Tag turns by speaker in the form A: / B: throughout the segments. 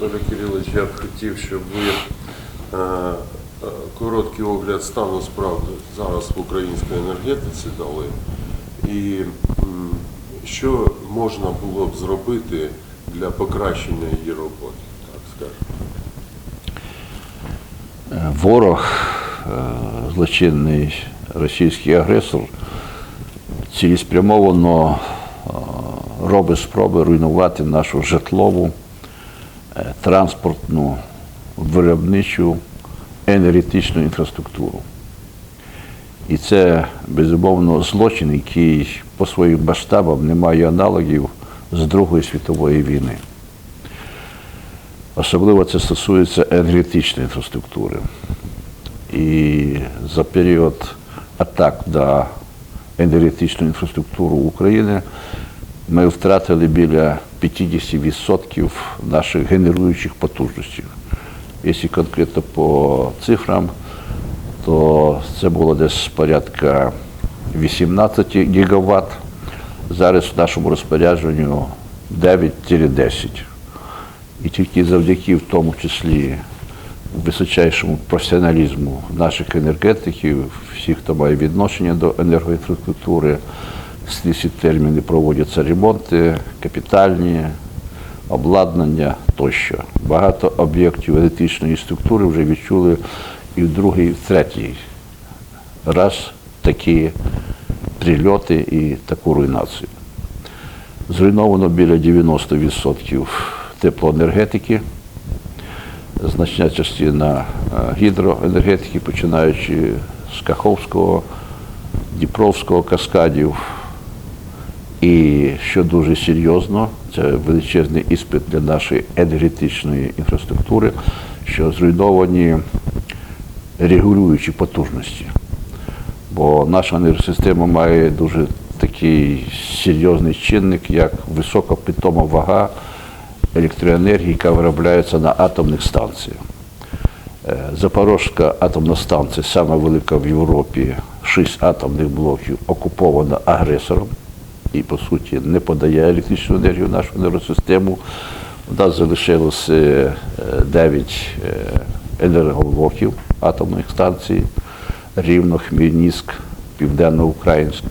A: Анатолій Кирилович, я б хотів, щоб ви е, е, короткий огляд стану справ зараз в українській енергетиці дали. І що можна було б зробити для покращення її роботи, так скажемо.
B: Ворог, е, злочинний російський агресор, цілеспрямовано робить спроби руйнувати нашу житлову, транспортну, виробничу, енергетичну інфраструктуру. І це, безумовно, злочин, який по своїм масштабам не має аналогів з Другої світової війни. Особливо це стосується енергетичної інфраструктури. І за період атак на енергетичну інфраструктуру України ми втратили біля 50% наших генеруючих потужностей. Якщо конкретно по цифрам, то це було десь порядка 18 гігаватт. Зараз в нашому розпорядженні 9-10. І тільки завдяки, в тому числі, височайшому професіоналізму наших енергетиків, всіх, хто має відношення до енергоінфраструктури, ці терміни проводяться ремонти, капітальні, обладнання тощо. Багато об'єктів енергетичної структури вже відчули і в другий, і в третій раз такі прильоти і таку руйнацію. Зруйновано біля 90% теплоенергетики, значна частина е, гідроенергетики, починаючи з Каховського, Дніпровського каскадів. І що дуже серйозно, це величезний іспит для нашої енергетичної інфраструктури, що зруйновані регулюючі потужності. Бо наша енергосистема має дуже такий серйозний чинник, як високопитома вага електроенергії, яка виробляється на атомних станціях. Е, Запорізька атомна станція, сама велика в Європі, шість атомних блоків, окупована агресором і, по суті, не подає електричну енергію в нашу енергосистему. У нас залишилося 9 енергоблоків атомних станцій, Рівно, Хмельницьк, Південно-Українськ.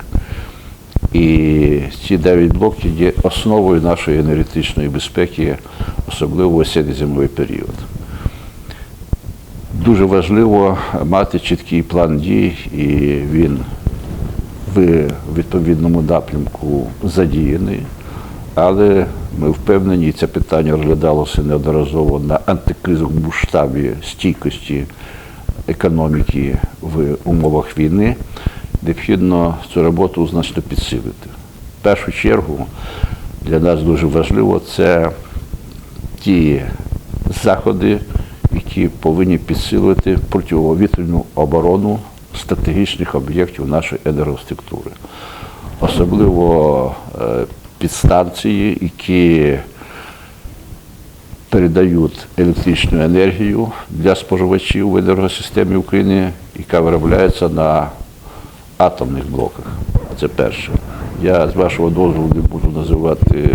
B: І ці 9 блоків є основою нашої енергетичної безпеки, особливо в осінньо-зимовий період. Дуже важливо мати чіткий план дій, і він в відповідному напрямку задіяний. Але ми впевнені, це питання розглядалося неодноразово на антикризовому штабі стійкості економіки в умовах війни. Необхідно цю роботу значно підсилити. В першу чергу для нас дуже важливо це ті заходи, які повинні підсилити протиповітряну оборону стратегічних об'єктів нашої енергоструктури. Особливо е, підстанції, які передають електричну енергію для споживачів в енергосистемі України, яка виробляється на атомних блоках. Це перше. Я з вашого дозволу не буду називати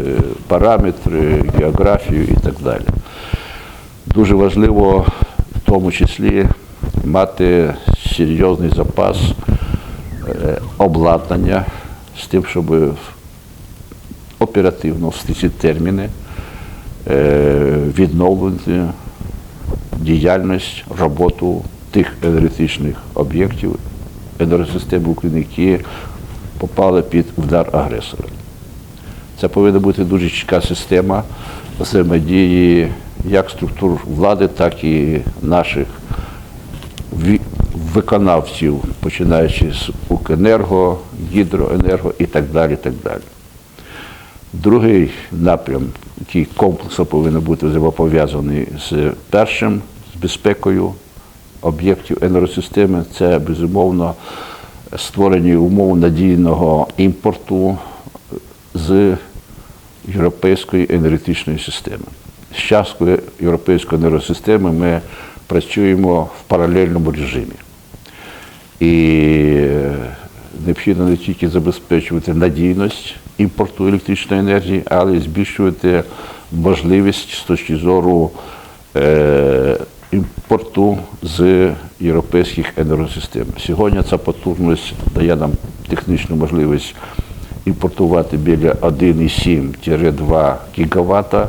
B: параметри, географію і так далі. Дуже важливо в тому числі мати серйозний запас е, обладнання з тим, щоб оперативно в ці терміни е, відновлити діяльність, роботу тих енергетичних об'єктів енергосистеми України, які попали під удар агресора. Це повинна бути дуже чітка система взаємодії як структур влади, так і наших виконавців, починаючи з Укренерго, Гідроенерго і так далі. так далі. Другий напрям, який комплексно повинен бути взаємопов'язаний з першим, з безпекою об'єктів енергосистеми, це безумовно створення умов надійного імпорту з європейської енергетичної системи. З часткою європейської енергосистеми ми працюємо в паралельному режимі. І необхідно не тільки забезпечувати надійність імпорту електричної енергії, але й збільшувати можливість з точки зору е, імпорту з європейських енергосистем. Сьогодні ця потужність дає нам технічну можливість імпортувати біля 1,7-2 гігавата.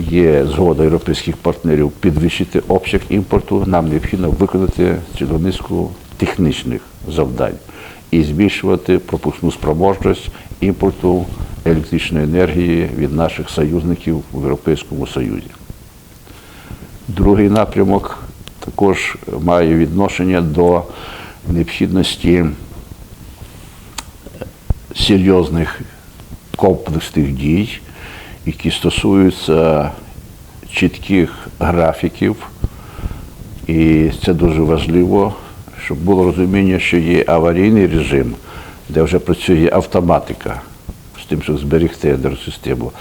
B: Є згода європейських партнерів підвищити обсяг імпорту. Нам необхідно виконати цілу низку технічних завдань і збільшувати пропускну спроможність імпорту електричної енергії від наших союзників в Європейському Союзі. Другий напрямок також має відношення до необхідності серйозних комплексних дій, які стосуються чітких графіків. І це дуже важливо, щоб було розуміння, що є аварійний режим, де вже працює автоматика з тим, щоб зберегти енергосистему,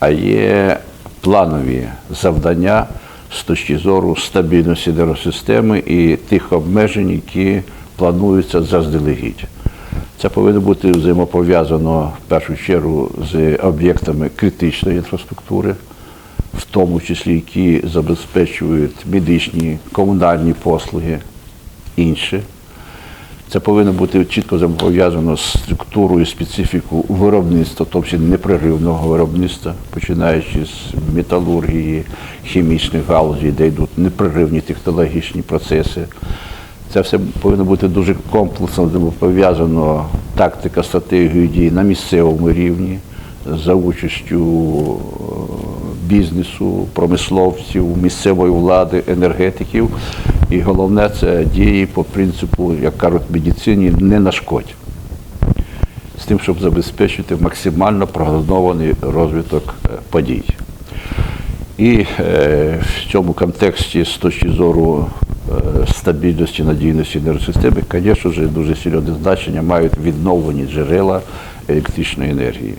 B: а є планові завдання з точки зору стабільності енергосистеми і тих обмежень, які плануються заздалегідь. Це повинно бути взаємопов'язано в першу чергу з об'єктами критичної інфраструктури, в тому числі які забезпечують медичні, комунальні послуги, інші. Це повинно бути чітко взаємопов'язано з структурою, специфікою виробництва, тобто непреривного виробництва, починаючи з металургії, хімічних галузей, де йдуть непреривні технологічні процеси. Це все повинно бути дуже комплексно пов'язано тактика, стратегію дій на місцевому рівні за участю е, бізнесу, промисловців, місцевої влади, енергетиків. І головне це дії по принципу, як кажуть в медицині, не нашкодь. З тим, щоб забезпечити максимально прогнозований розвиток е, подій. І е, в цьому контексті, з точки зору е, стабільності, надійності енергосистеми, звісно ж, дуже серйозне значення мають відновлені джерела електричної енергії.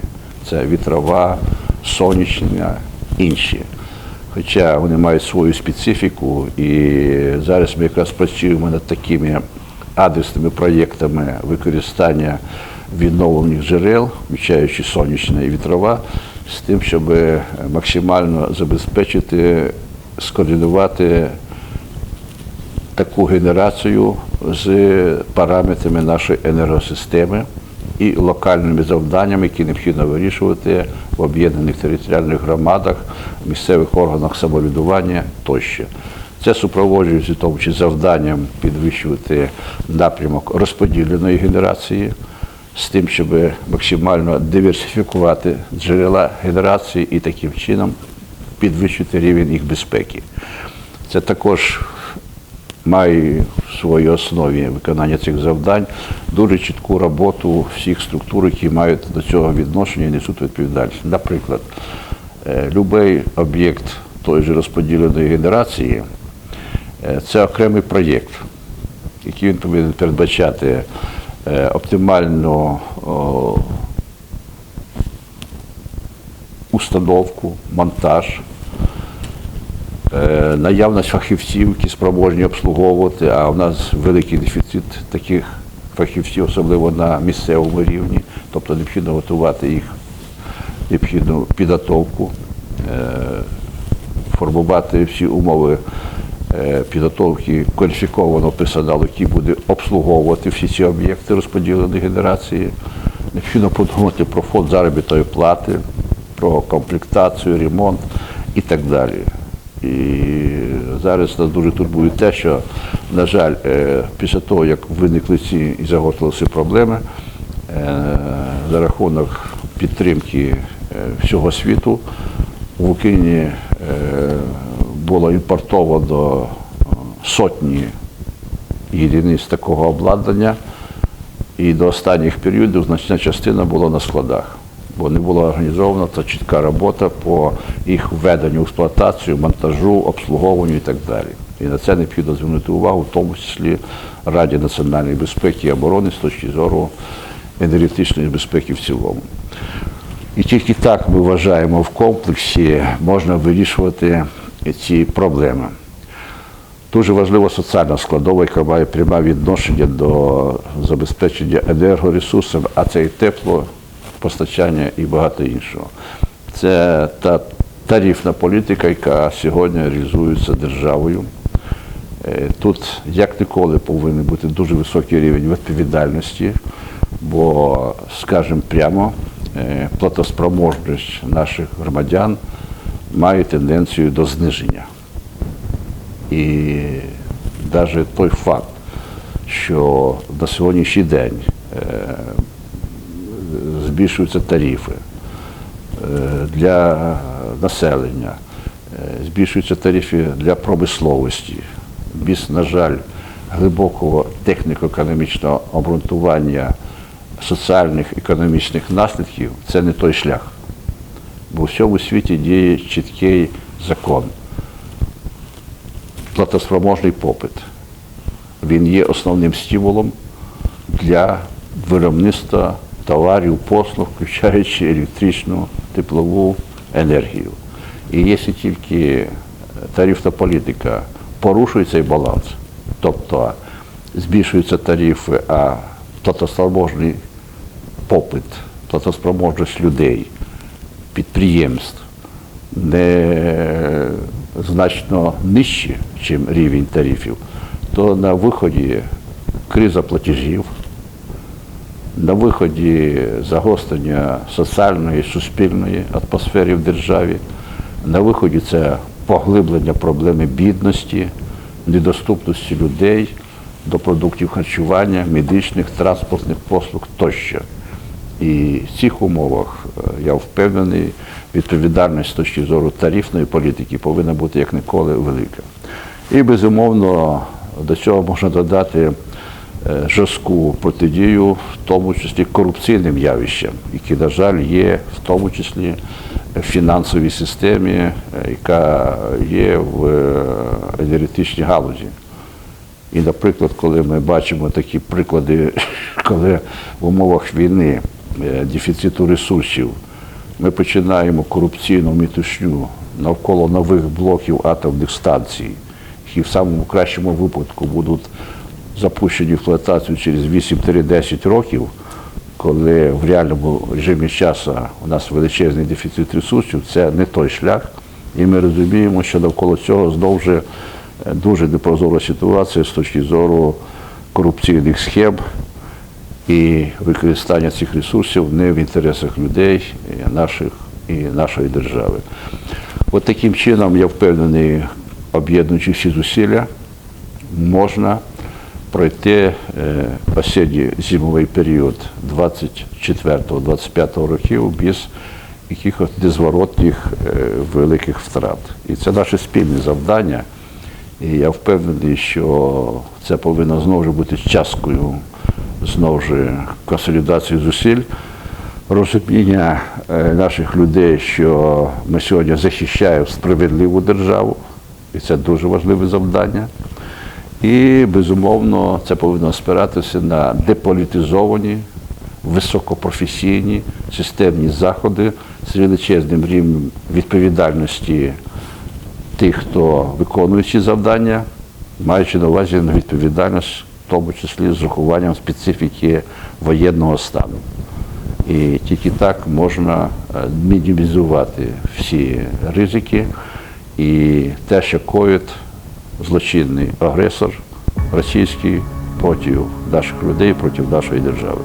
B: Це вітрова, сонячна, інші. Хоча вони мають свою специфіку, і зараз ми якраз працюємо над такими адресними проєктами використання відновлених джерел, включаючи сонячна і вітрова, з тим, щоб максимально забезпечити, скоординувати таку генерацію з параметрами нашої енергосистеми і локальними завданнями, які необхідно вирішувати в об'єднаних територіальних громадах, місцевих органах самоврядування тощо. Це супроводжується тому числі завданням підвищувати напрямок розподіленої генерації з тим, щоб максимально диверсифікувати джерела генерації і таким чином підвищити рівень їх безпеки. Це також має в своїй основі виконання цих завдань дуже чітку роботу всіх структур, які мають до цього відношення і несуть відповідальність. Наприклад, е, будь-який об'єкт тої ж розподіленої генерації е, це окремий проєкт, який він повинен передбачати е, оптимальну установку, монтаж, наявність фахівців, які спроможні обслуговувати, а у нас великий дефіцит таких фахівців, особливо на місцевому рівні, тобто необхідно готувати їх необхідну підготовку, е, формувати всі умови е, підготовки кваліфікованого персоналу, який буде обслуговувати всі ці об'єкти розподіленої генерації. Необхідно подумати про фонд заробітної плати, про комплектацію, ремонт і так далі. І зараз нас дуже турбує те, що, на жаль, е, після того, як виникли ці і загострилися проблеми, е, за рахунок підтримки е, всього світу в Україні було імпортовано сотні єдиниць такого обладнання, і до останніх періодів значна частина була на складах, бо не була організована та чітка робота по їх введенню в експлуатацію, монтажу, обслуговуванню і так далі. І на це необхідно звернути увагу, в тому числі Раді національної безпеки і оборони з точки зору енергетичної безпеки в цілому. І тільки так ми вважаємо в комплексі можна вирішувати ці проблеми. Дуже важлива соціальна складова, яка має пряме відношення до забезпечення енергоресурсами, а це і тепло, постачання і багато іншого. Це та тарифна політика, яка сьогодні реалізується державою. Е, Тут як ніколи повинен бути дуже високий рівень відповідальності, бо, скажімо прямо, е, платоспроможність наших громадян має тенденцію до зниження. І навіть той факт, що на сьогоднішній день е, збільшуються тарифи е, для населення, е, збільшуються тарифи для промисловості, без, на жаль, глибокого техніко-економічного обґрунтування соціальних економічних наслідків це не той шлях. Бо у всьому світі діє чіткий закон. Платоспроможний попит. Він є основним стимулом для виробництва товарів, послуг, включаючи електричну теплову енергію. І якщо тільки тарифна політика порушує цей баланс, тобто збільшуються тарифи, а платоспроможний попит, платоспроможність людей, підприємств не значно нижче, ніж рівень тарифів, то на виході криза платежів, на виході загострення соціальної, суспільної атмосфери в державі, на виході це поглиблення проблеми бідності, недоступності людей до продуктів харчування, медичних, транспортних послуг тощо. І в цих умовах е, я впевнений, відповідальність з точки зору тарифної політики повинна бути як ніколи велика. І безумовно до цього можна додати жорстку протидію, в тому числі корупційним явищам, які, на жаль, є в тому числі в фінансовій системі, е, яка є в е, енергетичній галузі. І, наприклад, коли ми бачимо такі приклади, коли в умовах війни е, дефіциту ресурсів ми починаємо корупційну мітушню навколо нових блоків атомних станцій, які в самому кращому випадку будуть запущені в експлуатацію через 8-10 років, коли в реальному режимі часу у нас величезний дефіцит ресурсів, це не той шлях. І ми розуміємо, що навколо цього знову ж е, дуже непрозора ситуація з точки зору корупційних схем і використання цих ресурсів не в інтересах людей, і наших і нашої держави. От таким чином, я впевнений, об'єднуючи всі зусилля, можна пройти е, осінній зимовий період 24-25 років без якихось незворотних е, великих втрат. І це наше спільне завдання. І я впевнений, що це повинно знову ж бути часткою знову ж консолідації зусиль, розуміння е, наших людей, що ми сьогодні захищаємо справедливу державу, і це дуже важливе завдання. І, безумовно, це повинно спиратися на деполітизовані, високопрофесійні системні заходи з величезним рівнем відповідальності тих, хто виконує ці завдання, маючи на увазі на відповідальність, в тому числі з урахуванням специфіки воєнного стану. І тільки так можна е, мінімізувати всі ризики і те, що коїть злочинний агресор російський проти наших людей, проти нашої держави.